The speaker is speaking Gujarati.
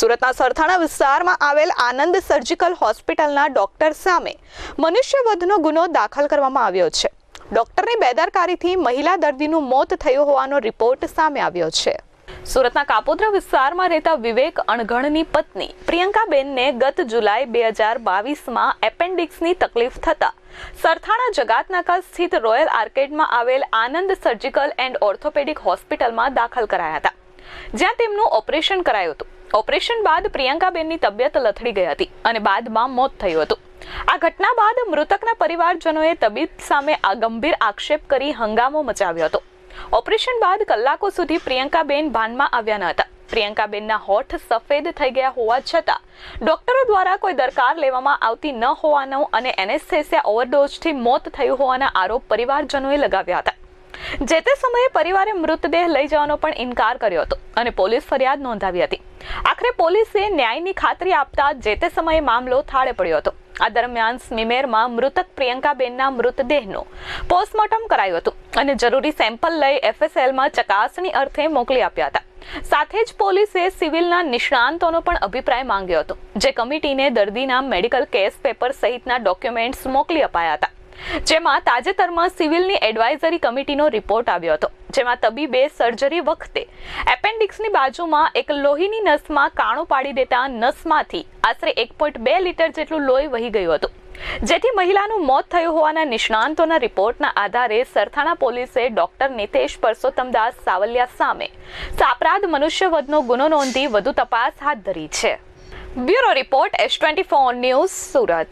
સુરતના સરથાણા વિસ્તારમાં આવેલ આનંદ સર્જિકલ હોસ્પિટલના ડોક્ટર સામે મનુષ્યવધનો ગુનો દાખલ કરવામાં આવ્યો છે. ડોક્ટરની બેદરકારીથી મહિલા દર્દીનું મોત થયું હોવાનો રિપોર્ટ સામે આવ્યો છે. સુરતના કાપોદ્રા વિસ્તારમાં રહેતા વિવેક અણઘણની પત્ની પ્રિયંકાબેનને ગત જુલાઈ બે હજાર બાવીસમાં એપેન્ડિક્સની તકલીફ થતાં સરથાણા જગાતનાકા સ્થિત રોયલ આર્કેડમાં આવેલ આનંદ સર્જિકલ એન્ડ ઓર્થોપેડિક હોસ્પિટલમાં દાખલ કરાયા હતા, જ્યાં તેમનું ઓપરેશન કરાયું હતું. ઓપરેશન બાદ પ્રિયંકાબેનની તબિયત લથડી ગઈ હતી અને બાદમાં મોત થયું હતું. આ ઘટના બાદ મૃતકના પરિવારજનોએ તબીબ સામે આ ગંભીર આક્ષેપ કરી હંગામો મચાવ્યો હતો. ઓપરેશન બાદ કલાકો સુધી પ્રિયંકાબેન ભાનમાં આવ્યા ન હતા. પ્રિયંકાબેનના હોઠ સફેદ થઈ ગયા હોવા છતાં ડોક્ટરો દ્વારા કોઈ દરકાર લેવામાં આવતી ન હોવાનો અને એનેસ્થેસિયા ઓવરડોઝથી મોત થયું હોવાના આરોપ પરિવારજનોએ લગાવ્યા હતા. જે તે સમયે પરિવારે મૃતદેહ લઈ જવાનો પણ ઇનકાર કર્યો હતો અને પોલીસ ફરિયાદ નોંધાવી હતી. આખરે પોલીસે ન્યાયની ખાતરી આપતા જે તે સમયે મામલો થાળે પડ્યો હતો. આ દરમિયાન સ્મીમેરમાં મૃતક પ્રિયંકાબેનના મૃતદેહનું પોસ્ટમોર્ટમ કરાયું હતું અને જરૂરી સેમ્પલ લઈ એફએસએલમાં ચકાસણી અર્થે મોકલી આપ્યા હતા. સાથે જ પોલીસે સિવિલના નિષ્ણાંતોનો પણ અભિપ્રાય માંગ્યો હતો, જે કમિટીને દર્દીના મેડિકલ કેસ પેપર સહિતના ડોક્યુમેન્ટ્સ મોકલી અપાયા હતા. જેમાં તાજેતરમાં સિવિલની એડવાઇઝરી કમિટીનો રિપોર્ટ આવ્યો હતો, જેમાં તબીબે સર્જરી વખતે એપેન્ડિક્સની બાજુમાં એક લોહીની નસમાં કાણું પાડી દેતા નસમાંથી આશરે એક પોઈન્ટ બે લીટર જેટલું લોહી વહી ગયું હતું. જેથી મહિલાનું મોત થયું હોવાના નિષ્ણાંતોના રિપોર્ટના આધારે સરથાણા પોલીસે ડોક્ટર નિતેશ પરસોત્તમદાસ સાવલિયા સામે સાપરાધ મનુષ્યવધનો ગુનો નોંધી વધુ તપાસ હાથ ધરી છે. Bureau report S twenty four news Surat.